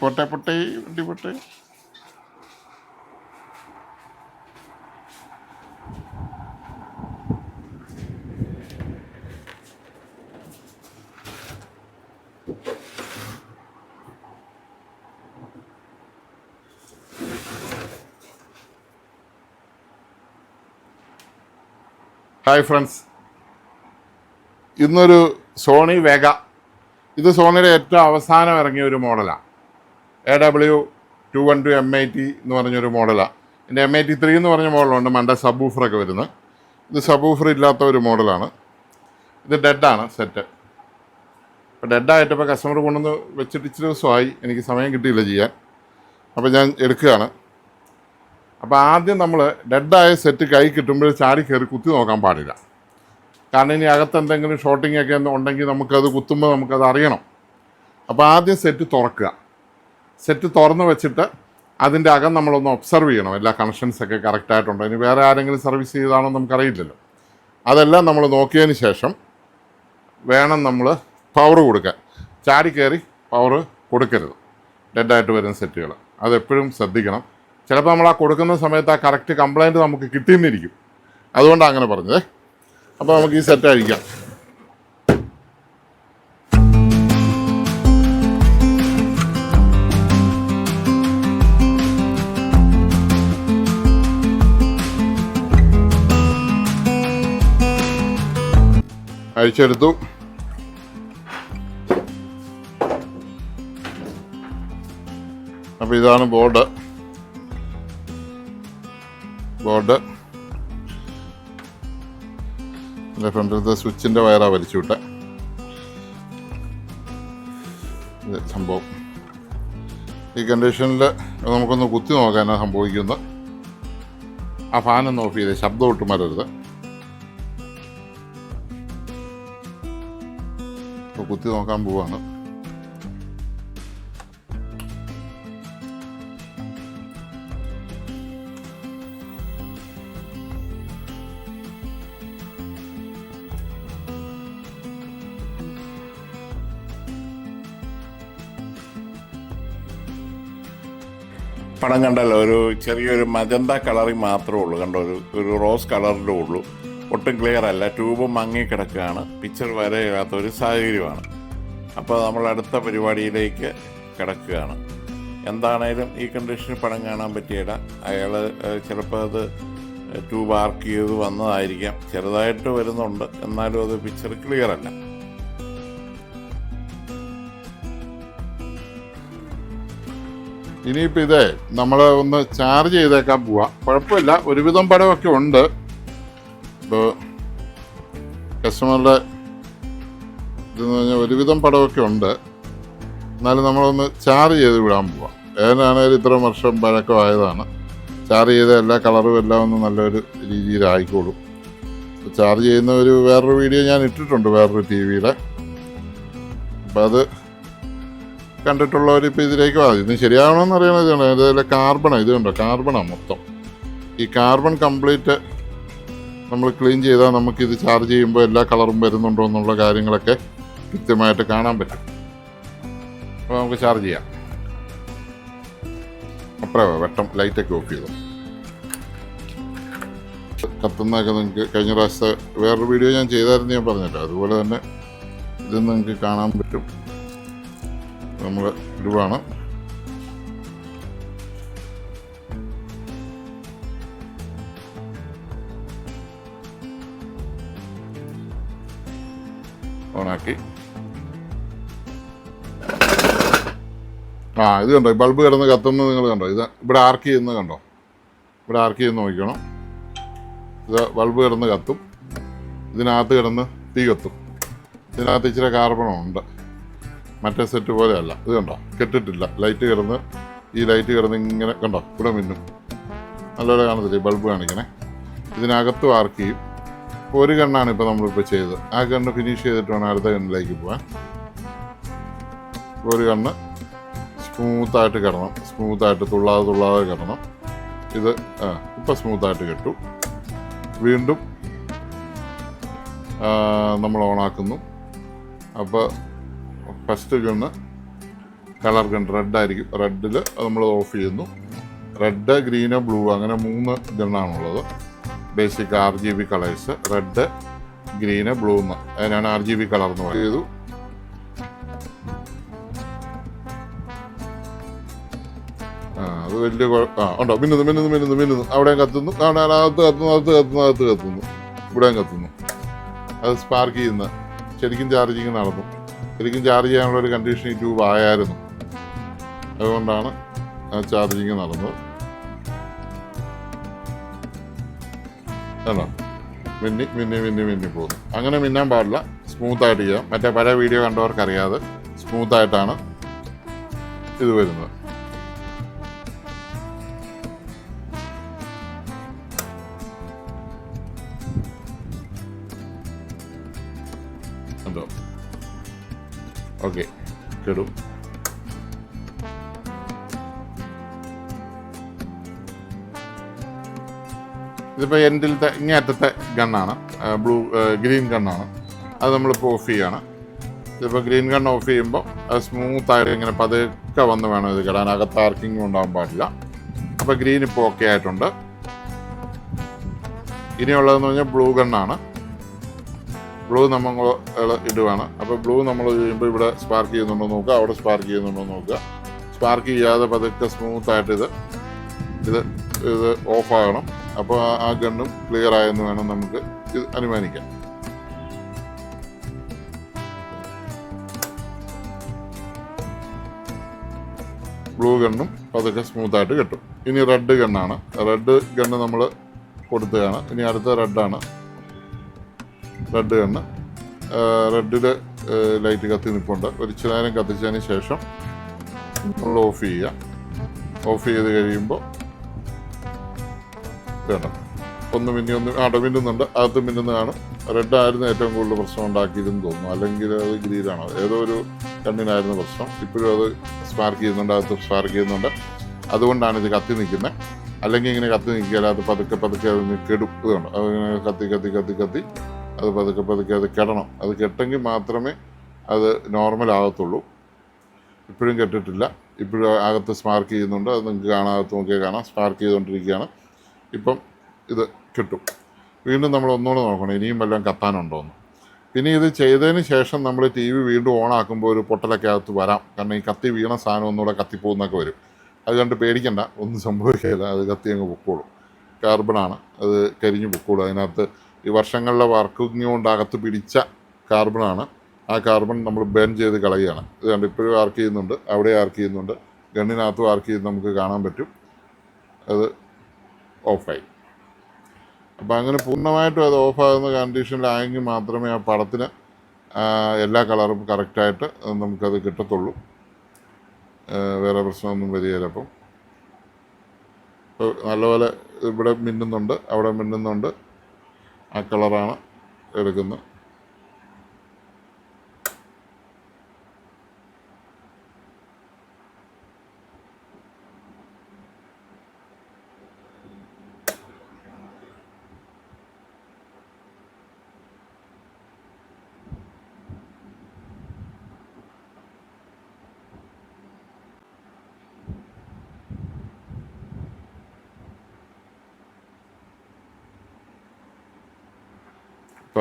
പൊട്ടെ പൊട്ടേ വണ്ടി പൊട്ടേ. ഹായ് ഫ്രണ്ട്സ് ഇന്നൊരു സോണി വേഗ ഇത് സോണിയുടെ ഏറ്റവും അവസാനം ഇറങ്ങിയ ഒരു മോഡലാണ് A W two one two M I T എന്ന് പറഞ്ഞൊരു മോഡലാണ് എന്റെ എം ഐ ടി ത്രീ എന്ന് പറഞ്ഞ മോഡലുണ്ട്. മണ്ട സബ് ഊഫറൊക്കെ വരുന്നത്. ഇത് സബ് ഊഫർ ഇല്ലാത്ത ഒരു മോഡലാണ്. ഇത് ഡെഡാണ് സെറ്റ് അപ്പോൾ ഡെഡായിട്ട് ഇപ്പോൾ കസ്റ്റമർ കൊണ്ടുവന്ന് വെച്ചിട്ട് ഇച്ചിരി ദിവസമായി. എനിക്ക് സമയം കിട്ടിയില്ല ചെയ്യാൻ. അപ്പോൾ ഞാൻ എടുക്കുകയാണ്. അപ്പോൾ ആദ്യം നമ്മൾ ഡെഡായ സെറ്റ് കൈ കിട്ടുമ്പോൾ ചാടി കയറി കുത്തി നോക്കാൻ പാടില്ല. കാരണം ഇനി അകത്ത് എന്തെങ്കിലും ഷോട്ടിംഗ് ഒക്കെ ഉണ്ടെങ്കിൽ നമുക്കത് കുത്തുമ്പോൾ നമുക്കത് അറിയണം. അപ്പോൾ ആദ്യം സെറ്റ് തുറക്കുക. സെറ്റ് തുറന്ന് വെച്ചിട്ട് അതിന്റെ അകം നമ്മളൊന്ന് ഒബ്സർവ് ചെയ്യണം. എല്ലാ കണക്ഷൻസൊക്കെ കറക്റ്റായിട്ടുണ്ടോ ഇനി വേറെ ആരെങ്കിലും സർവീസ് ചെയ്താണോ നമുക്കറിയില്ലല്ലോ. അതെല്ലാം നമ്മൾ നോക്കിയതിന് ശേഷം വേണം നമ്മൾ പവർ കൊടുക്കാൻ. ചാടി കയറി പവർ കൊടുക്കരുത്. ഡെഡായിട്ട് വരുന്ന സെറ്റുകൾ അതെപ്പോഴും ശ്രദ്ധിക്കണം. ചിലപ്പോൾ നമ്മൾ ആ കൊടുക്കുന്ന സമയത്ത് ആ കറക്റ്റ് കംപ്ലൈന്റ് നമുക്ക് കിട്ടിയെന്നിരിക്കും. അതുകൊണ്ടാണ് അങ്ങനെ പറഞ്ഞത്. അപ്പോൾ നമുക്ക് ഈ സെറ്റ് അഴിക്കാം അഴിച്ചെടുത്തു. അപ്പോൾ ഇതാണ് ബോർഡ്. ബോർഡ്. എന്റെ ഫ്രണ്ടിലത്തെ സ്വിച്ചിന്റെ വയറാ വലിച്ചു വിട്ടെ. ഇത് സംഭവം. ഈ കണ്ടീഷനിൽ നമുക്കൊന്ന് കുത്തി നോക്കാനാണ് സംഭവിക്കുന്നത്. ആ ഫാനൊന്ന് ഓഫ് ചെയ്തേ ശബ്ദം ഒട്ടും വരരുത്. കുത്തി നോക്കാൻ പോവാണ്. പടം കണ്ടല്ലോ ഒരു ചെറിയൊരു മജന്ത കളറിൽ മാത്രമേ ഉള്ളൂ കണ്ടോ? ഒരു ഒരു റോസ് കളറിന്റെ ഉള്ളൂ. ഒട്ടും ക്ലിയർ അല്ല ട്യൂബ് മങ്ങി കിടക്കുകയാണ്. പിക്ചർ വരെയില്ലാത്ത ഒരു സാഹചര്യമാണ്. അപ്പോൾ നമ്മൾ അടുത്ത പരിപാടിയിലേക്ക് കിടക്കുകയാണ്. എന്താണേലും ഈ കണ്ടീഷനിൽ പടം കാണാൻ പറ്റിയില്ല. അയാൾ ചിലപ്പോൾ അത് ട്യൂബ് ആർക്ക് ചെയ്ത് വന്നതായിരിക്കാം. ചെറുതായിട്ട് വരുന്നുണ്ട് എന്നാലും അത് പിക്ചർ ക്ലിയർ അല്ല. ഇനിയിപ്പോൾ ഇതേ നമ്മൾ ഒന്ന് ചാർജ് ചെയ്തേക്കാൻ പോവാം. കുഴപ്പമില്ല. ഒരുവിധം പടമൊക്കെ ഉണ്ട്. ഇപ്പോൾ കസ്റ്റമറുടെ ഇതെന്ന് പറഞ്ഞാൽ ഒരുവിധം പടമൊക്കെ ഉണ്ട്. എന്നാലും നമ്മളൊന്ന് ചാർജ് ചെയ്ത് വിടാൻ പോവാം. ഏതാണേലും ഇത്ര വർഷം പഴക്കമായതാണ്. ചാർജ് ചെയ്ത എല്ലാ കളറും എല്ലാം ഒന്ന് നല്ലൊരു രീതിയിലായിക്കോളും. ചാർജ് ചെയ്യുന്ന ഒരു വേറൊരു വീഡിയോ ഞാൻ ഇട്ടിട്ടുണ്ട് വേറൊരു ടി വിയിലെ അപ്പം അത് കണ്ടിട്ടുള്ളവർ ഇപ്പോൾ ഇതിലേക്ക് വാ ഇത് ശരിയാവണമെന്ന് അറിയണത് ഇതാണ്. കാർബണ ഇത് കണ്ടോ? കാർബണാണ് മൊത്തം. ഈ കാർബൺ കംപ്ലീറ്റ് നമ്മൾ ക്ലീൻ ചെയ്താൽ നമുക്കിത് ചാർജ് ചെയ്യുമ്പോൾ എല്ലാ കളറും വരുന്നുണ്ടോ എന്നുള്ള കാര്യങ്ങളൊക്കെ കൃത്യമായിട്ട് കാണാൻ പറ്റും. അപ്പോൾ നമുക്ക് ചാർജ് ചെയ്യാം. അപ്പഴേ വെട്ടം ലൈറ്റൊക്കെ ഓഫ് ചെയ്തു. കത്തുന്നതൊക്കെ നിങ്ങൾക്ക് കഴിഞ്ഞ പ്രാവശ്യത്തെ വേറൊരു വീഡിയോ ഞാൻ ചെയ്തായിരുന്നു ഞാൻ പറഞ്ഞല്ലോ. അതുപോലെ തന്നെ ഇത് നിങ്ങൾക്ക് കാണാൻ പറ്റും. നമ്മൾ ഇടുവാണ് ഓണാക്കി. ആ ഇത് കണ്ടോ ബൾബ് കിടന്ന് കത്തുന്നത് നിങ്ങൾ കണ്ടോ? ഇത് ഇവിടെ ആർക്ക് ചെയ്യുന്നത് കണ്ടോ? ഇവിടെ ആർക്ക് ചെയ്യുന്ന നോക്കണം ഇത് ബൾബ് കിടന്ന് കത്തും. ഇതിനകത്ത് കിടന്ന് തീ കത്തും. ഇതിനകത്ത് ഇച്ചിരി കാർബണമുണ്ട് മറ്റേ സെറ്റ് പോലെയല്ല. ഇത് കണ്ടോ? കെട്ടിട്ടില്ല. ലൈറ്റ് കിടന്ന് ഈ ലൈറ്റ് കിടന്ന് ഇങ്ങനെ കണ്ടോ? ഇവിടെ മിന്നും. നല്ലപോലെ കാണത്തില്ല? ഈ ബൾബ് കാണിക്കണേ. ഇതിനകത്ത് വാർക്ക് ചെയ്യും. ഒരു കണ്ണാണ് ഇപ്പോൾ നമ്മളിപ്പോൾ ചെയ്തത്. ആ കണ്ണ് ഫിനിഷ് ചെയ്തിട്ട് വേണം അടുത്ത കണ്ണിലേക്ക് പോകാൻ ഒരു കണ്ണ് സ്മൂത്തായിട്ട് കിടണം സ്മൂത്തായിട്ട് തുള്ളാതെ തുള്ളാതെ കിടണം ഇത് ആ ഇപ്പം സ്മൂത്തായിട്ട് കിട്ടും. വീണ്ടും നമ്മൾ ഓണാക്കുന്നു അപ്പോൾ first gun colour gun red ആയിരിക്കും. റെഡിൽ നമ്മൾ ഓഫ് ചെയ്യുന്നു. റെഡ് ഗ്രീന് ബ്ലൂ അങ്ങനെ മൂന്ന് ഗണ്ണാണുള്ളത് basic R G B colours red green blue എന്ന് അതിനാണ് ആർ ജി ബി കളർ എന്ന് പറയുന്നത്. അത് വലിയ ആ ഉണ്ടോ? മിന്നുന്നു മിന്നുന്നു മിന്നുന്നു മിന്നുന്നു. അവിടെയും കത്തുന്നു. കാണാൻ അകത്ത് കത്തുന്നു അകത്ത് കത്തുന്നു അകത്ത് കത്തുന്നു. ഇവിടെയും കത്തുന്നു. അത് സ്പാർക്ക് ചെയ്യുന്ന ശരിക്കും ചാർജിങ് നടന്നു. ശരിക്കും ചാർജ് ചെയ്യാനുള്ള ഒരു കണ്ടീഷൻ ഈ ട്യൂബ് ആയായിരുന്നു. അതുകൊണ്ടാണ് ചാർജിങ് നടന്നത്. ആണോ മിന്നി മിന്നി മിന്നി മിന്നി പോകുന്നു. അങ്ങനെ മിന്നാൻ പാടില്ല. സ്മൂത്തായിട്ട് ചെയ്യാം. മറ്റേ പഴയ വീഡിയോ കണ്ടവർക്ക് അറിയാതെ സ്മൂത്തായിട്ടാണ് ഇത് വരുന്നത്. ഓക്കെ കേടു ഇതിപ്പോൾ എൻഡിലത്തെ ഇങ്ങേറ്റത്തെ ഗണ്ണാണ്. Blue green ഗണ്ണാണ്. അത് നമ്മളിപ്പോൾ ഓഫ് ചെയ്യാണ്. ഇതിപ്പോൾ ഗ്രീൻ ഗൺ ഓഫ് ചെയ്യുമ്പോൾ അത് സ്മൂത്തായിട്ട് ഇങ്ങനെ പതുക്കെ വന്ന് വേണം ഇത് കിടാൻ. അകത്ത് ആർക്കിങ്ങും ഉണ്ടാകാൻ പാടില്ല. അപ്പോൾ ഗ്രീൻ ഇപ്പോൾ ഓക്കെ ആയിട്ടുണ്ട്. ഇനിയുള്ളതെന്ന് പറഞ്ഞാൽ ബ്ലൂ ഗണ്ണാണ്. ബ്ലൂ നമ്മൾ ഇടുവാണ്. അപ്പോൾ ബ്ലൂ നമ്മൾ ചെയ്യുമ്പോൾ ഇവിടെ സ്പാർക്ക് ചെയ്യുന്നുണ്ടോ നോക്കുക. അവിടെ സ്പാർക്ക് ചെയ്യുന്നുണ്ടോ നോക്കുക. സ്പാർക്ക് ചെയ്യാതെ പതുക്കെ സ്മൂത്തായിട്ട് ഇത് ഇത് ഇത് ഓഫ് ആകണം. അപ്പോൾ ആ ഗണ്ണും ക്ലിയർ ആയെന്ന് വേണം നമുക്ക് ഇത് അനുമാനിക്കാം. ബ്ലൂ ഗണ്ണും പതുക്കെ സ്മൂത്തായിട്ട് കിട്ടും. ഇനി റെഡ് ഗണ്ണാണ് റെഡ് ഗണ്ണ് നമ്മൾ കൊടുത്തതാണ്. ഇനി അടുത്ത റെഡാണ് റെഡ് കണ്ണ് റെഡിൽ ലൈറ്റ് കത്തി നിൽപ്പുണ്ട് ഒരു നേരം കത്തിച്ചതിന് ശേഷം നമ്മൾ ഓഫ് ചെയ്യുക. ഓഫ് ചെയ്ത് കഴിയുമ്പോൾ വേണം. ഒന്ന് മിന്നി ഒന്ന് ആടെ മിന്നുന്നുണ്ട്. അകത്ത് മിന്നുന്ന കാണും റെഡ് ആയിരുന്നു ഏറ്റവും കൂടുതൽ പ്രശ്നം ഉണ്ടാക്കിയതെന്ന് തോന്നുന്നു. അല്ലെങ്കിൽ അത് ഗ്രീനാണോ? ഏതോ ഒരു കണ്ണിനായിരുന്നു പ്രശ്നം. ഇപ്പോഴും അത് സ്പാർക്ക് ചെയ്യുന്നുണ്ട് അകത്ത് സ്പാർക്ക് ചെയ്യുന്നുണ്ട്. അതുകൊണ്ടാണ് ഇത് കത്തി നിൽക്കുന്നത് അല്ലെങ്കിൽ ഇങ്ങനെ കത്തി നിൽക്കുക അല്ലാതെ പതുക്കെ പതുക്കെ അത് നി- കെടും ഇതുണ്ട്. അത് ഇങ്ങനെ കത്തി കത്തി കത്തി കത്തി അത് പതുക്കെ പതുക്കെ അത് കെടണം. അത് കെട്ടെങ്കിൽ മാത്രമേ അത് നോർമൽ ആകത്തുള്ളൂ. ഇപ്പോഴും കെട്ടിട്ടില്ല. ഇപ്പോഴും അകത്ത് സ്പാർക്ക് ചെയ്യുന്നുണ്ട്. അത് നിങ്ങൾക്ക് കാണാകത്ത് നോക്കിയാൽ കാണാം. സ്പാർക്ക് ചെയ്തുകൊണ്ടിരിക്കുകയാണ്. ഇപ്പം ഇത് കിട്ടും. വീണ്ടും നമ്മൾ ഒന്നുകൂടെ നോക്കണം. ഇനിയും വല്ലതും കത്താനുണ്ടോ എന്ന്. പിന്നെ ഇത് ചെയ്തതിന് ശേഷം നമ്മൾ ടി വി വീണ്ടും ഓൺ ആക്കുമ്പോൾ ഒരു പൊട്ടലൊക്കെ അകത്ത് വരാം. കാരണം ഈ കത്തി വീണ സാധനം ഒന്നുകൂടെ കത്തിപ്പോകുന്നൊക്കെ വരും. അത് കണ്ട് പേടിക്കണ്ട. ഒന്നും സംഭവിക്കില്ല. അത് കത്തി അങ്ങ് പൊക്കോളും. കാർബണാണ് അത് കരിഞ്ഞ് പൊക്കോളും. അതിനകത്ത് ഈ വർഷങ്ങളിലെ വർക്കിങ് കൊണ്ട് അകത്ത് പിടിച്ച കാർബണാണ്. ആ കാർബൺ നമ്മൾ ബേൺ ചെയ്ത് കളയുകയാണ്. ഇത് കണ്ട് ഇപ്പോഴും ആർക്ക് ചെയ്യുന്നുണ്ട്. അവിടെ ആർക്ക് ചെയ്യുന്നുണ്ട്. ഗണ്ണിനകത്തും ആർക്ക് ചെയ്ത് നമുക്ക് കാണാൻ പറ്റും. അത് ഓഫായി. അപ്പോൾ അങ്ങനെ പൂർണമായിട്ടും അത് ഓഫാകുന്ന കണ്ടീഷനിലായെങ്കിൽ മാത്രമേ ആ പടത്തിന് എല്ലാ കളറും കറക്റ്റായിട്ട് നമുക്കത് കിട്ടത്തുള്ളൂ. വേറെ പ്രശ്നമൊന്നും വരികയില്ല അപ്പം. ഇപ്പോൾ നല്ലപോലെ ഇവിടെ മിന്നുന്നുണ്ട് അവിടെ മിന്നുന്നുണ്ട്. ആ കളറാണ് എടുക്കുന്നത്.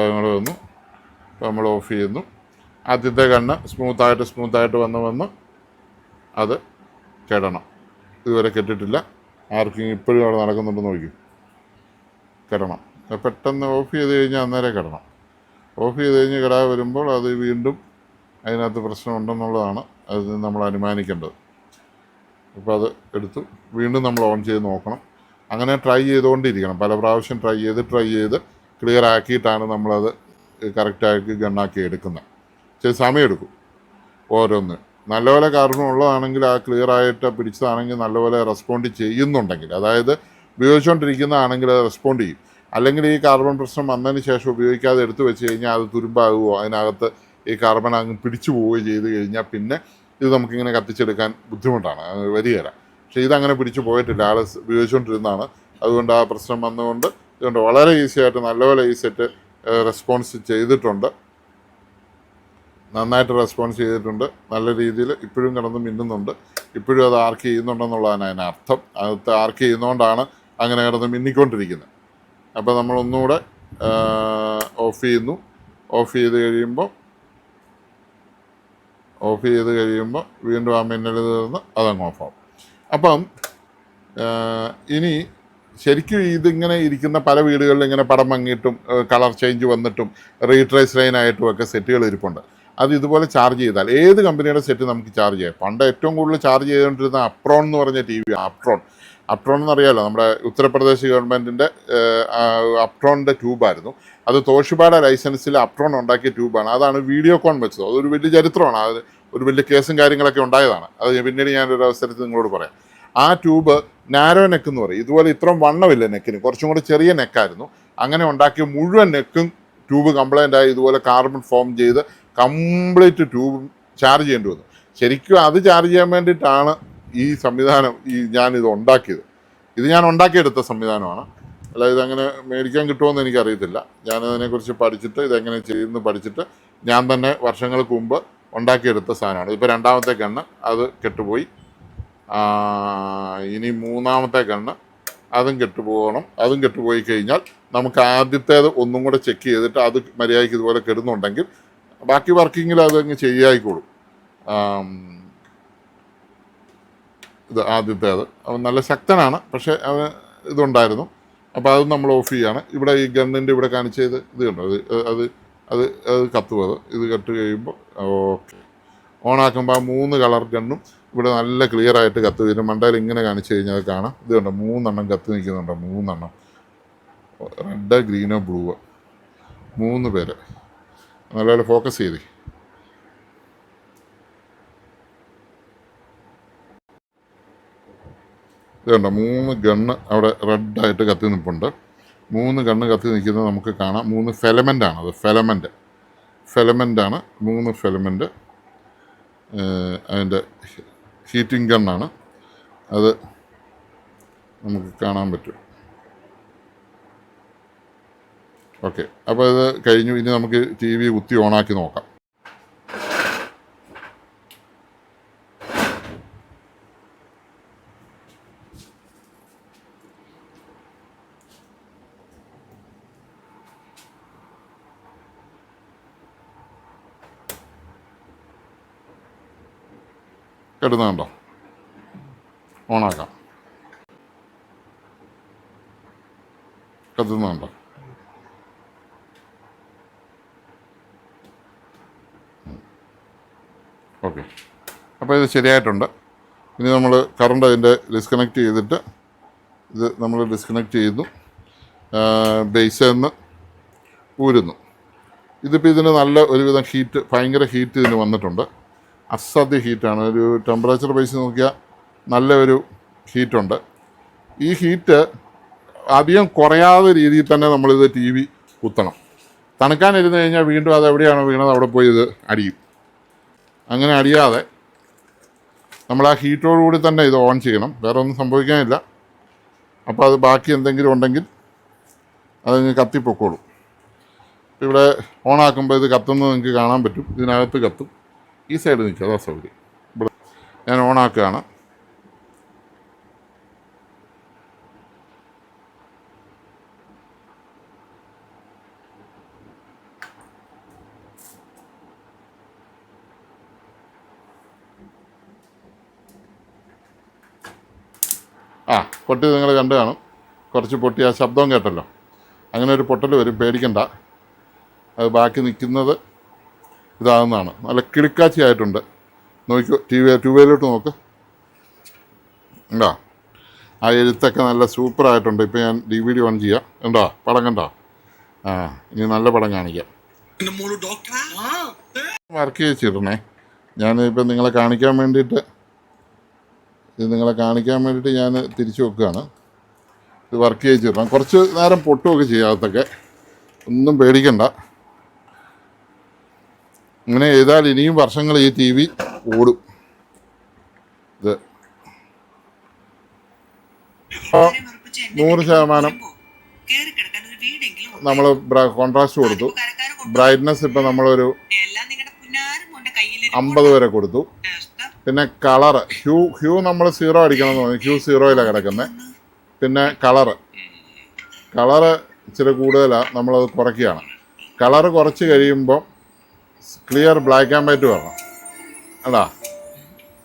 ഞങ്ങൾ വന്നു. നമ്മൾ ഓഫ് ചെയ്യുന്നു. ആദ്യത്തെ കണ്ണ് സ്മൂത്തായിട്ട് സ്മൂത്തായിട്ട് വന്ന് വന്ന് അത് കെടണം. ഇതുവരെ കെട്ടിട്ടില്ല. ആർക്കും ഇപ്പോഴും അവിടെ നടക്കുന്നുണ്ടെന്ന് നോക്കി. കെടണം. പെട്ടെന്ന് ഓഫ് ചെയ്ത് കഴിഞ്ഞാൽ അന്നേരം കെടണം. ഓഫ് ചെയ്ത് കഴിഞ്ഞ് കിടാതെ വരുമ്പോൾ അത് വീണ്ടും അതിനകത്ത് പ്രശ്നമുണ്ടെന്നുള്ളതാണ് അത് നമ്മൾ അനുമാനിക്കേണ്ടത്. അപ്പോൾ അത് എടുത്തു. വീണ്ടും നമ്മൾ ഓൺ ചെയ്ത് നോക്കണം. അങ്ങനെ ട്രൈ ചെയ്തുകൊണ്ടിരിക്കണം. പല പ്രാവശ്യം ട്രൈ ചെയ്ത് ട്രൈ ചെയ്ത് ക്ലിയർ ആക്കിയിട്ടാണ് നമ്മളത് കറക്റ്റായിട്ട് ഗണ്ണാക്കി എടുക്കുന്നത്. ചില സമയമെടുക്കും ഓരോന്ന്. നല്ലപോലെ കാരണം ഉള്ളതാണെങ്കിൽ ആ ക്ലിയർ ആയിട്ട് പിടിച്ചതാണെങ്കിൽ നല്ലപോലെ റെസ്പോണ്ട് ചെയ്യുന്നുണ്ടെങ്കിൽ അതായത് ഉപയോഗിച്ചുകൊണ്ടിരിക്കുന്നതാണെങ്കിൽ അത് റെസ്പോണ്ട് ചെയ്യും. അല്ലെങ്കിൽ ഈ കാർബൺ പ്രശ്നം വന്നതിന് ശേഷം ഉപയോഗിക്കാതെ എടുത്തു വെച്ച് കഴിഞ്ഞാൽ അത് തുരുമ്പാകുമോ അതിനകത്ത് ഈ കാർബൺ അങ്ങ് പിടിച്ചു പോവുകയോ ചെയ്ത് കഴിഞ്ഞാൽ പിന്നെ ഇത് നമുക്കിങ്ങനെ കത്തിച്ചെടുക്കാൻ ബുദ്ധിമുട്ടാണ്. വരികയില്ല പക്ഷേ ഇതങ്ങനെ പിടിച്ചു പോയിട്ടില്ല. ആൾ ഉപയോഗിച്ചുകൊണ്ടിരുന്നതാണ്. അതുകൊണ്ട് ആ പ്രശ്നം വന്നുകൊണ്ട് ഇതുകൊണ്ട് വളരെ ഈസി ആയിട്ട് നല്ലപോലെ ഈ സെറ്റ് റെസ്പോൺസ് ചെയ്തിട്ടുണ്ട്. നന്നായിട്ട് റെസ്പോൺസ് ചെയ്തിട്ടുണ്ട്. നല്ല രീതിയിൽ ഇപ്പോഴും കിടന്ന് മിന്നുന്നുണ്ട്. ഇപ്പോഴും അത് ആർക്ക് ചെയ്യുന്നുണ്ടെന്നുള്ളതാണ് അതിന് അർത്ഥം. അത് ആർക്ക് ചെയ്യുന്നതുകൊണ്ടാണ് അങ്ങനെ കിടന്ന് മിന്നിക്കൊണ്ടിരിക്കുന്നത്. അപ്പോൾ നമ്മൾ ഒന്നുകൂടെ ഓഫ് ചെയ്യുന്നു. ഓഫ് ചെയ്ത് കഴിയുമ്പോൾ ഓഫ് ചെയ്ത് കഴിയുമ്പോൾ വീണ്ടും ആ മിന്നൽ തീർന്ന് അതങ്ങ് ഓഫാവും അപ്പം ഇനി ശരിക്കും ഇതിങ്ങനെ ഇരിക്കുന്ന പല വീടുകളിൽ ഇങ്ങനെ പടം മങ്ങിയിട്ടും കളർ ചേഞ്ച് വന്നിട്ടും റീട്രേസ് ലൈൻ ആയിട്ടും ഒക്കെ സെറ്റുകൾ ഇരിപ്പുണ്ട്. അത് ഇതുപോലെ ചാർജ് ചെയ്താൽ ഏത് കമ്പനിയുടെ സെറ്റ് നമുക്ക് ചാർജ് ചെയ്യാം? പണ്ട് ഏറ്റവും കൂടുതൽ ചാർജ് ചെയ്തുകൊണ്ടിരുന്ന അപ്രോൺ എന്ന് പറഞ്ഞ ടി വി അപ്ട്രോൺ അപ്ട്രോൺ എന്നറിയാലോ നമ്മുടെ ഉത്തർപ്രദേശ് ഗവൺമെന്റിന്റെ അപ്ട്രോണിന്റെ ട്യൂബായിരുന്നു. അത് തോഷിബായുടെ ലൈസൻസിൽ അപ്ട്രോൺ ഉണ്ടാക്കിയ ട്യൂബാണ്. അതാണ് വീഡിയോ കോൺ വെച്ചത്. അതൊരു വലിയ ചരിത്രമാണ്. അത് ഒരു വലിയ കേസും കാര്യങ്ങളൊക്കെ ഉണ്ടായതാണ്. അത് പിന്നീട് ഞാനൊരു അവസരത്തിൽ നിങ്ങളോട് പറയാം. ആ ട്യൂബ് നാരോ നെക്ക് എന്ന് പറയും. ഇതുപോലെ ഇത്രയും വണ്ണമില്ല നെക്കിന് കുറച്ചും കൂടെ ചെറിയ നെക്കായിരുന്നു അങ്ങനെ ഉണ്ടാക്കിയ മുഴുവൻ നെക്കും ട്യൂബ് കംപ്ലൈന്റ് ആയി ഇതുപോലെ കാർബൺ ഫോം ചെയ്ത് കംപ്ലീറ്റ് ട്യൂബ് ചാർജ് ചെയ്യേണ്ടി വന്നു. ശരിക്കും അത് ചാർജ് ചെയ്യാൻ വേണ്ടിയിട്ടാണ് ഈ സംവിധാനം ഈ ഞാനിത് ഉണ്ടാക്കിയത്. ഇത് ഞാൻ ഉണ്ടാക്കിയെടുത്ത സംവിധാനമാണ്. അല്ല ഇതങ്ങനെ മേടിക്കാൻ കിട്ടുമോ എന്ന് എനിക്കറിയത്തില്ല. ഞാനതിനെക്കുറിച്ച് പഠിച്ചിട്ട് ഇതെങ്ങനെ ചെയ്യുന്നു പഠിച്ചിട്ട് ഞാൻ തന്നെ വർഷങ്ങൾക്ക് മുമ്പ് ഉണ്ടാക്കിയെടുത്ത സാധനമാണ്. ഇപ്പോൾ രണ്ടാമത്തെ കണ്ണ് അത് കെട്ടുപോയി. ഇനി മൂന്നാമത്തെ കണ്ണ് അതും കെട്ടുപോകണം. അതും കെട്ടുപോയി കഴിഞ്ഞാൽ നമുക്ക് ആദ്യത്തേത് ഒന്നും കൂടെ ചെക്ക് ചെയ്തിട്ട് അത് മര്യാദയ്ക്ക് ഇതുപോലെ കെടുന്നുണ്ടെങ്കിൽ ബാക്കി വർക്കിങ്ങിൽ അതങ്ങ് ചെയ്യായിക്കോളും ആം, ഇത് ആദ്യത്തേത്. അവൻ നല്ല ശക്തനാണ് പക്ഷേ അവന് ഇതുണ്ടായിരുന്നു. അപ്പോൾ അത് നമ്മൾ ഓഫ് ചെയ്യാണ്. ഇവിടെ ഈ ഗണ്ണിന്റെ ഇവിടെ കാണിച്ചത് ഇത് കണ്ടോ? അത് അത് അത് അത് കത്തും ഇത് കെട്ട് കഴിയുമ്പോൾ ഓക്കെ. ഓണാക്കുമ്പോൾ ആ മൂന്ന് കളർ ഗണ്ണും ഇവിടെ നല്ല ക്ലിയർ ആയിട്ട് കത്ത് ഇതിന്റെ മണ്ടയിൽ ഇങ്ങനെ കാണിച്ചു കഴിഞ്ഞാൽ കാണാം. ഇത് കണ്ടോ? മൂന്നെണ്ണം കത്ത് നിൽക്കുന്നുണ്ടോ? മൂന്നെണ്ണം. റെഡ് ഗ്രീനോ ബ്ലൂവോ മൂന്ന് പേര്. നല്ലപോലെ ഫോക്കസ് ചെയ്തേ. ഇത് കണ്ടോ? മൂന്ന് ഗണ്ണ് അവിടെ റെഡായിട്ട് കത്തി നിൽപ്പുണ്ട് മൂന്ന് ഗണ്ണ് കത്തി നിൽക്കുന്നത് നമുക്ക് കാണാം. മൂന്ന് ഫെലമെന്റ് ആണ് അത്. ഫെലമെന്റ് ഫെലമെന്റ് ആണ്. മൂന്ന് ഫെലമെന്റ് അതിന്റെ ഹീറ്റിംഗ് ഗണ്ണാണ്. അത് നമുക്ക് കാണാൻ പറ്റും. ഓക്കെ. അപ്പോൾ ഇത് കഴിഞ്ഞു. ഇനി നമുക്ക് ടി വി കുത്തി ഓണാക്കി നോക്കാം. കെടുന്നുണ്ടോ ഓണാക്കാം. കത്തുന്നുണ്ടോ? ഓക്കെ. അപ്പോൾ ഇത് ശരിയായിട്ടുണ്ട്. ഇനി നമ്മൾ കറണ്ട് അതിന്റെ ഡിസ്കണക്ട് ചെയ്തിട്ട് ഇത് നമ്മൾ ഡിസ്കണക്ട് ചെയ്യുന്നു. ബേസിൽ നിന്ന് ഊരുന്നു. ഇതിപ്പോൾ ഇതിന് നല്ല ഒരുവിധം ഹീറ്റ് ഭയങ്കര ഹീറ്റ് ഇതിന് വന്നിട്ടുണ്ട്. അസാധ്യ ഹീറ്റാണ്. ഒരു ടെമ്പറേച്ചർ ബേസ് നോക്കിയാൽ നല്ല ഒരു ഹീറ്റുണ്ട്. ഈ ഹീറ്റ് അധികം കുറയാതെ രീതിയിൽ തന്നെ നമ്മളിത് ടി വി കുത്തണം. തണുക്കാനിരുന്ന് കഴിഞ്ഞാൽ വീണ്ടും അത് എവിടെയാണോ വീണത് അവിടെ പോയി ഇത് അടിയും. അങ്ങനെ അടിയാതെ നമ്മൾ ആ ഹീറ്റോടുകൂടി തന്നെ ഇത് ഓൺ ചെയ്യണം. വേറെ ഒന്നും സംഭവിക്കാനില്ല. അപ്പോൾ അത് ബാക്കി എന്തെങ്കിലും ഉണ്ടെങ്കിൽ അതങ്ങ് കത്തിപ്പൊക്കോളും. ഇവിടെ ഓണാക്കുമ്പോൾ ഇത് കത്തുന്നത് നിങ്ങൾക്ക് കാണാൻ പറ്റും. ഇതിനകത്ത് കത്തും. ഈ സൈഡ് നിൽക്കുക അതാ സൗകര്യം. ഇവിടെ ഞാൻ ഓണാക്കുകയാണ് ആ പൊട്ടി നിങ്ങൾ കണ്ടു കാണും. കുറച്ച് പൊട്ടി ആ ശബ്ദവും കേട്ടല്ലോ. അങ്ങനെ ഒരു പൊട്ടൽ വരും. പേടിക്കണ്ട. അത് ബാക്കി നിൽക്കുന്നത് ഇതാകുന്നതാണ് നല്ല കിളിക്കാച്ചി ആയിട്ടുണ്ട്. നോക്കിക്കോ ടി വി ട്യൂബിലോട്ട് നോക്ക്. ഉണ്ടോ ആ എഴുത്തൊക്കെ നല്ല സൂപ്പറായിട്ടുണ്ട് ഇപ്പം ഇപ്പോൾ ഞാൻ ഡി വി ഡി ഓൺ ചെയ്യാം. ഉണ്ടോ പടം കണ്ടോ? ആ ഇനി നല്ല പടം കാണിക്കാം. വർക്ക് ചെയ്തിട്ടിരുന്നേ. ഞാനിപ്പോൾ നിങ്ങളെ കാണിക്കാൻ വേണ്ടിയിട്ട് ഇത് നിങ്ങളെ കാണിക്കാൻ വേണ്ടിയിട്ട് ഞാൻ തിരിച്ചു വെക്കുകയാണ്. ഇത് വർക്ക് ചെയ്യിച്ചിടണം കുറച്ച് നേരം പൊട്ടുമൊക്കെ ചെയ്യാത്തൊക്കെ ഒന്നും പേടിക്കണ്ട. ഇങ്ങനെ ചെയ്താൽ ഇനിയും വർഷങ്ങൾ ഈ ടി വി ഓടും. ഇത്. നൂറ് ശതമാനം നമ്മൾ കോൺട്രാസ്റ്റ് കൊടുത്തു. ബ്രൈറ്റ്നസ് ഇപ്പം നമ്മളൊരു അമ്പത് വരെ കൊടുത്തു. പിന്നെ കളറ് ഹ്യൂ ഹ്യൂ നമ്മൾ സീറോ അടിക്കണം പറഞ്ഞു ഹ്യൂ സീറോയിലാണ് കിടക്കുന്നത് പിന്നെ കളറ് കളറ് ഇച്ചിരി കൂടുതലാണ് നമ്മളത് കുറയ്ക്കുകയാണ്. കളറ് കുറച്ച് കഴിയുമ്പോൾ ക്ലിയർ ബ്ലാക്ക് ആൻഡ് വൈറ്റ് വരണം അല്ലാ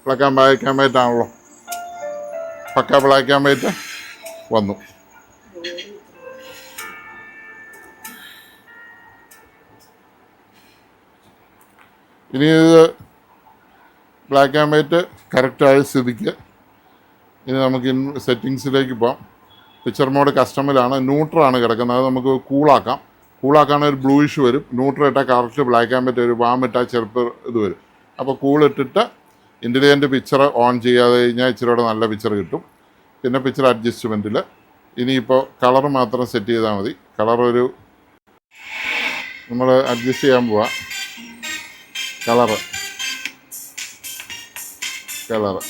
black and black and white ആണല്ലോ. പക്ക ബ്ലാക്ക് ആൻഡ് വൈറ്റ് വന്നു. ഇനി ഇത് ബ്ലാക്ക് ആൻഡ് വൈറ്റ് കറക്റ്റായ സ്ഥിതിക്ക് ഇനി നമുക്ക് സെറ്റിങ്സിലേക്ക് പോകാം പിക്ചർ മോഡ് കസ്റ്റമിലാണ് ന്യൂട്രാണ് കിടക്കുന്നത്. അത് നമുക്ക് കൂളാക്കാം കൂളാക്കാൻ ഒരു ബ്ലൂയിഷ് വരും. ന്യൂട്രൽ ഇട്ടാൽ കറക്റ്റ് ബ്ലാക്ക് ആൻഡ് വൈറ്റ് വരും വാം ഇട്ടാൽ ചെറുപ്പ് ഇത് വരും. അപ്പോൾ കൂളിട്ടിട്ട് ഇന്റലിജന്റ് പിക്ചർ ഓൺ ചെയ്യാതെ കഴിഞ്ഞാൽ ഇച്ചിരി കൂടെ നല്ല പിക്ചർ കിട്ടും. പിന്നെ പിക്ചർ അഡ്ജസ്റ്റ്മെന്റിൽ ഇനിയിപ്പോൾ കളർ മാത്രം സെറ്റ് ചെയ്താൽ മതി. കളർ ഒരു നമ്മൾ അഡ്ജസ്റ്റ് ചെയ്യാൻ പോവാം. കളറ് കളറ്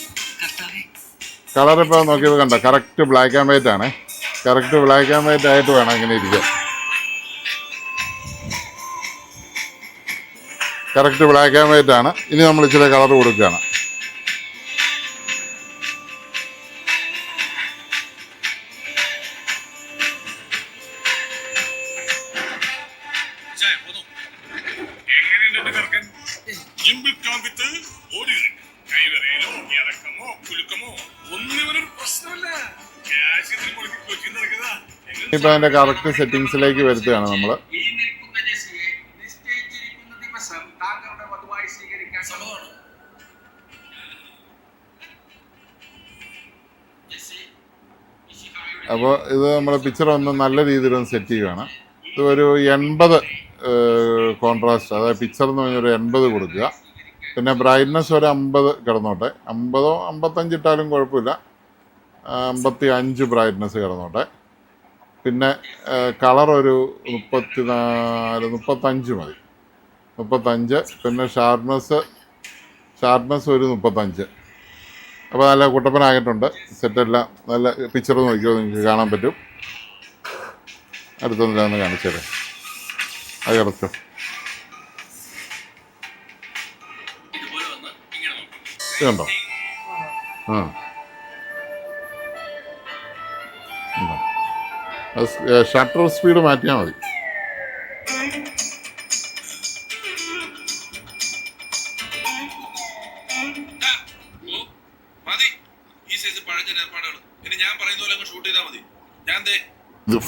കളർ ഇപ്പോൾ നോക്കിയപ്പോൾ കണ്ടോ? കറക്റ്റ് ബ്ലാക്ക് ആൻഡ് വൈറ്റ് ആണ്. കറക്റ്റ് ബ്ലാക്ക് ആൻഡ് വൈറ്റ് ആയിട്ട് വേണം ഇങ്ങനെ ഇരിക്കാൻ. കറക്റ്റ് ബ്ലാക്ക് ആൻഡ് വൈറ്റ് ആണ്. ഇനി നമ്മൾ ഇച്ചിരി കളർ കൊടുക്കുകയാണ്. ഇപ്പൊ അതിന്റെ കറക്റ്റ് സെറ്റിംഗ്സിലേക്ക് വരുത്തുകയാണ് ജിമ്പിൾ അപ്പോൾ ഇത് നമ്മൾ പിക്ചർ ഒന്ന് നല്ല രീതിയിൽ ഒന്ന് സെറ്റ് ചെയ്യുകയാണ് ഇത് ഒരു എൺപത് കോൺട്രാസ്റ്റ് അതായത് പിക്ചർ എന്ന് പറഞ്ഞാൽ ഒരു എൺപത് കൊടുക്കുക. പിന്നെ ബ്രൈറ്റ്നസ് ഒരു അമ്പത് കിടന്നോട്ടെ. അമ്പതോ അമ്പത്തഞ്ച് ഇട്ടാലും കുഴപ്പമില്ല. അമ്പത്തി അഞ്ച് ബ്രൈറ്റ്നസ് കിടന്നോട്ടെ. പിന്നെ കളർ ഒരു മുപ്പത്തി നാല് മുപ്പത്തഞ്ച് മതി. മുപ്പത്തഞ്ച് പിന്നെ ഷാർപ്നെസ് ഷാർപ്നെസ് ഒരു മുപ്പത്തഞ്ച്. അപ്പോൾ നല്ല കുട്ടപ്പനായിട്ടുണ്ട്. സെറ്റെല്ലാം നല്ല പിക്ചർ നോക്കിയോ നിങ്ങൾക്ക് കാണാൻ പറ്റും. അടുത്തൊന്നില്ലാന്ന് കാണിച്ചേരെ അത് കിടച്ചോ ഇതുണ്ടോ ആ? ഷട്ടർ സ്പീഡ് മാറ്റിയാൽ മതി.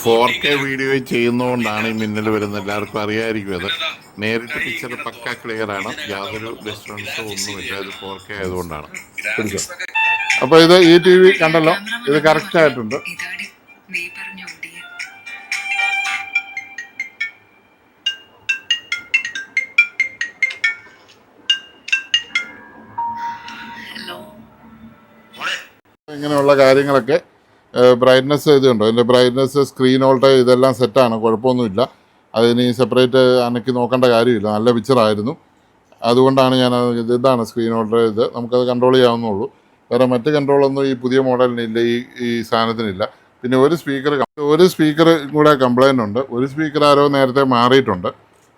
ഫോർ കെ വീഡിയോ ചെയ്യുന്നതുകൊണ്ടാണ് ഈ മിന്നൽ വരുന്നത്. എല്ലാവർക്കും അറിയായിരിക്കും അത്. നേരിട്ട് പിക്ചർ പക്ക ക്ലിയർ ആണ്. യാതൊരു ഡിസ്റ്റൻസോ ഒന്നുമില്ല. അത് ഫോർ കെ ആയതുകൊണ്ടാണ്. അപ്പൊ അപ്പോൾ ഇത് ഈ ടി വി കണ്ടല്ലോ? ഇത് കറക്റ്റ് ആയിട്ടുണ്ട്. ഇങ്ങനെയുള്ള കാര്യങ്ങളൊക്കെ ബ്രൈറ്റ്നസ് ഇതുണ്ടോ? അതിന്റെ ബ്രൈറ്റ്നസ് സ്ക്രീൻ ഓൾട്ട് ഇതെല്ലാം സെറ്റാണ് കുഴപ്പമൊന്നുമില്ല. അതിന് സെപ്പറേറ്റ് അനക്കി നോക്കേണ്ട കാര്യമില്ല. നല്ല പിക്ചറായിരുന്നു അതുകൊണ്ടാണ് ഞാൻ ഇതാണ് സ്ക്രീൻ ഓൾട്ടർ ഇത്. നമുക്കത് കൺട്രോൾ ചെയ്യാവുന്നുള്ളൂ വേറെ മറ്റ് കൺട്രോളൊന്നും ഈ പുതിയ മോഡലിനില്ല. ഈ ഈ സാധനത്തിനില്ല. പിന്നെ ഒരു സ്പീക്കർ ഒരു സ്പീക്കർ കൂടെ കംപ്ലൈന്റ് ഉണ്ട്. ഒരു സ്പീക്കർ ആരോ നേരത്തെ മാറിയിട്ടുണ്ട്.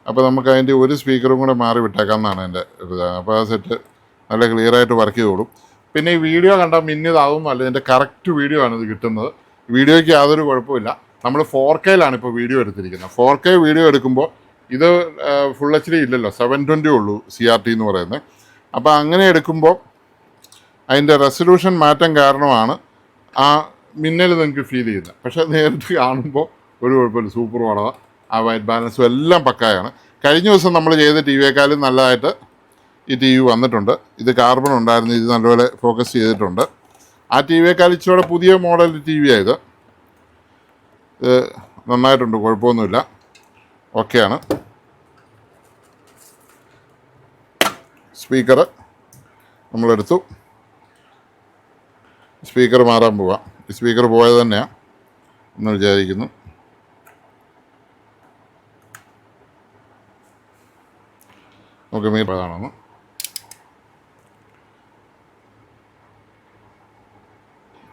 അപ്പോൾ നമുക്ക് അതിന്റെ ഒരു സ്പീക്കറും കൂടെ മാറി വിട്ടേക്കാം എന്നാണ് എന്റെ അപ്പോൾ ആ സെറ്റ് നല്ല ക്ലിയറായിട്ട് വർക്ക് ചെയ്തോളും. പിന്നെ ഈ വീഡിയോ കണ്ടാൽ മിന്നിയതാവുന്നല്ല ഇതിന്റെ കറക്റ്റ് വീഡിയോ ആണ് ഇത് കിട്ടുന്നത്. വീഡിയോയ്ക്ക് യാതൊരു കുഴപ്പമില്ല നമ്മൾ ഫോർ കെയിലാണ് ഇപ്പോൾ വീഡിയോ എടുത്തിരിക്കുന്നത്. ഫോർ കെ വീഡിയോ എടുക്കുമ്പോൾ ഇത് ഫുൾ എച്ച് ഡി ഇല്ലല്ലോ. സെവൻ ട്വന്റി ഉള്ളൂ സി ആർ ടി എന്ന് പറയുന്നത്. അപ്പോൾ അങ്ങനെ എടുക്കുമ്പോൾ അതിന്റെ റെസൊല്യൂഷൻ മാറ്റം കാരണമാണ് ആ മിന്നൽ നിങ്ങൾക്ക് ഫീൽ ചെയ്യുന്നത്. പക്ഷേ നേരിട്ട് കാണുമ്പോൾ ഒരു കുഴപ്പമില്ല. സൂപ്പർ പടമാണ് ആ വൈറ്റ് ബാലൻസും എല്ലാം പക്കായാണ്. കഴിഞ്ഞ ദിവസം നമ്മൾ ചെയ്ത ടി വിയേക്കാളും നല്ലതായിട്ട് ഈ ടി വി വന്നിട്ടുണ്ട്. ഇത് കാർബൺ ഉണ്ടായിരുന്നു. ഇത് നല്ലപോലെ ഫോക്കസ് ചെയ്തിട്ടുണ്ട്. ആ ടി വിയേക്കാൾ ഇച്ചിരി പുതിയ മോഡൽ ടി വി ആയത് ഇത്. നന്നായിട്ടുണ്ട്. കുഴപ്പമൊന്നുമില്ല. ഓക്കെയാണ് സ്പീക്കർ നമ്മളെടുത്തു. സ്പീക്കർ മാറാൻ പോവാം. ഈ സ്പീക്കർ പോയത് തന്നെയാണ് എന്ന് വിചാരിക്കുന്നു. നമുക്ക് മീൻ കാണുന്നു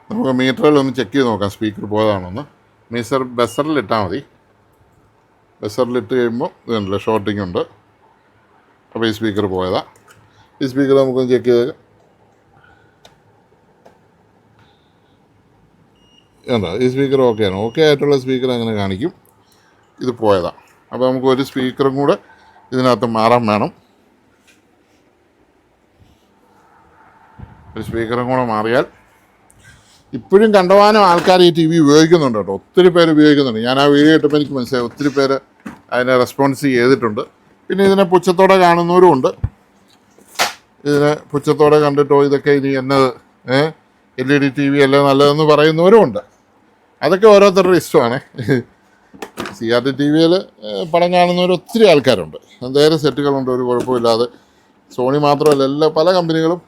നമുക്ക് മീറ്ററിൽ ഒന്ന് ചെക്ക് ചെയ്ത് നോക്കാം. സ്പീക്കർ പോയതാണോന്ന്. മീസർ ബസറിൽ ഇട്ടാൽ മതി. ബസറിൽ ഇട്ട് കഴിയുമ്പോൾ ഇതുണ്ടല്ലോ ഷോർട്ടിംഗ് ഉണ്ട്. അപ്പോൾ ഈ സ്പീക്കർ പോയതാ. ഈ സ്പീക്കർ നമുക്കൊന്ന് ചെക്ക് ചെയ്തേക്കാം ഉണ്ടോ ഈ സ്പീക്കർ ഓക്കെയാണ് ഓക്കെ ആയിട്ടുള്ള സ്പീക്കർ അങ്ങനെ കാണിക്കും. ഇത് പോയതാണ് അപ്പോൾ നമുക്ക് ഒരു സ്പീക്കറും കൂടെ ഇതിനകത്ത് മാറാൻ വേണം. ഒരു സ്പീക്കറും കൂടെ മാറിയാൽ ഇപ്പോഴും കണ്ടമാനം ആൾക്കാർ ഈ ടി വി ഉപയോഗിക്കുന്നുണ്ട് കേട്ടോ. ഒത്തിരി പേര് ഉപയോഗിക്കുന്നുണ്ട്. ഞാൻ ആ വീഡിയോ ഇട്ടപ്പോൾ എനിക്ക് മനസ്സിലായി. ഒത്തിരി പേര് അതിനെ റെസ്പോൺസ് ചെയ്തിട്ടുണ്ട്. പിന്നെ ഇതിനെ പുച്ഛത്തോടെ കാണുന്നവരും ഉണ്ട്. ഇതിനെ പുച്ഛത്തോടെ കണ്ടിട്ടോ ഇതൊക്കെ ഇനി എന്നത് L E D T V അല്ലേ നല്ലതെന്ന് പറയുന്നവരും ഉണ്ട്. അതൊക്കെ ഓരോരുത്തരുടെ ഇഷ്ടമാണ്. സി ആർ ടി ടി വിയിൽ പടം കാണുന്നവർ ഒത്തിരി ആൾക്കാരുണ്ട്. എന്തേലും സെറ്റുകളുണ്ട് ഒരു കുഴപ്പമില്ലാതെ. സോണി മാത്രമല്ല എല്ലാ പല കമ്പനികളും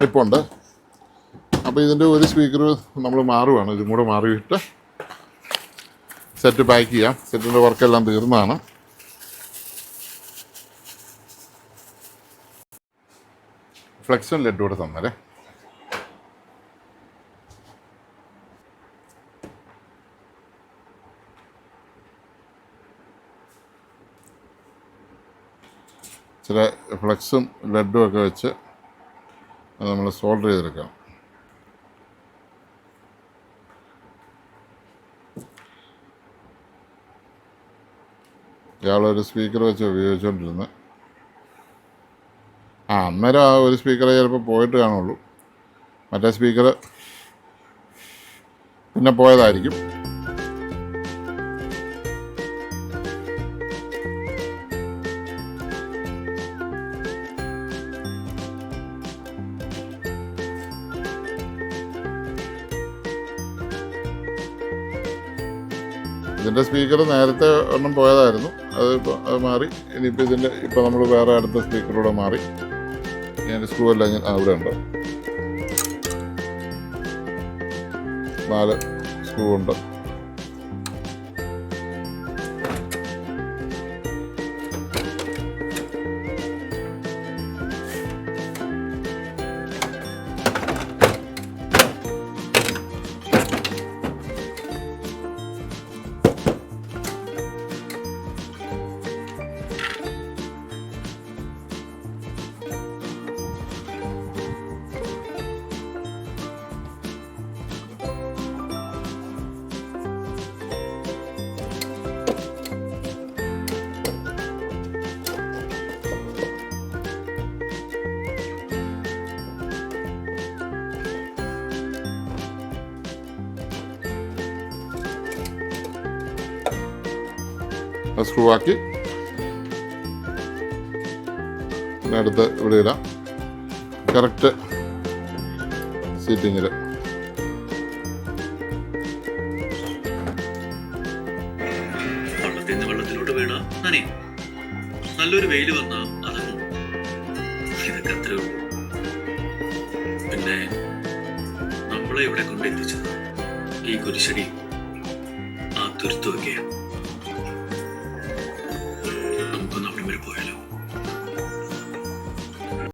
ഇപ്പോൾ ഉണ്ട് അപ്പോൾ ഇതിന്റെ ഒരു സ്പീക്കർ നമ്മൾ മാറുകയാണ് ഇതും കൂടെ മാറിയിട്ട് സെറ്റ് പാക്ക് ചെയ്യാം. സെറ്റിന്റെ വർക്കെല്ലാം തീർന്നതാണ് ഫ്ലെക്സൺ ലെഡ് കൂടെ തന്നല്ലേ ചില ഫ്ലെക്സും ലെഡും ഒക്കെ വെച്ച് നമ്മൾ സോൾഡർ ചെയ്തെടുക്കണം ഇയാളൊരു സ്പീക്കർ വെച്ച് ഉപയോഗിച്ചുകൊണ്ടിരുന്നത് ആ അന്നേരം ആ ഒരു സ്പീക്കറെ ചിലപ്പോൾ പോയിട്ട് കാണുള്ളൂ. മറ്റേ സ്പീക്കർ പിന്നെ പോയതായിരിക്കും. ഇതിന്റെ സ്പീക്കർ നേരത്തെ ഒന്നും പോയതായിരുന്നു. അത് ഇപ്പോൾ അത് മാറി. ഇനിയിപ്പോൾ ഇതിന്റെ ഇപ്പോൾ നമ്മൾ വേറെ അടുത്ത സ്പീക്കറൂടെ മാറി. ഞാൻ സ്ക്രൂ എല്ലാം ഞാൻ അവിടെ ഉണ്ട്. നാല് സ്ക്രൂ ഉണ്ട്. സ്ക്രൂ ആക്കി. അടുത്ത് ഇവിടെ ഇടാം. കറക്റ്റ് സീറ്റിങ്ങിൽ നല്ലൊരു വെയിൽ വന്നാ.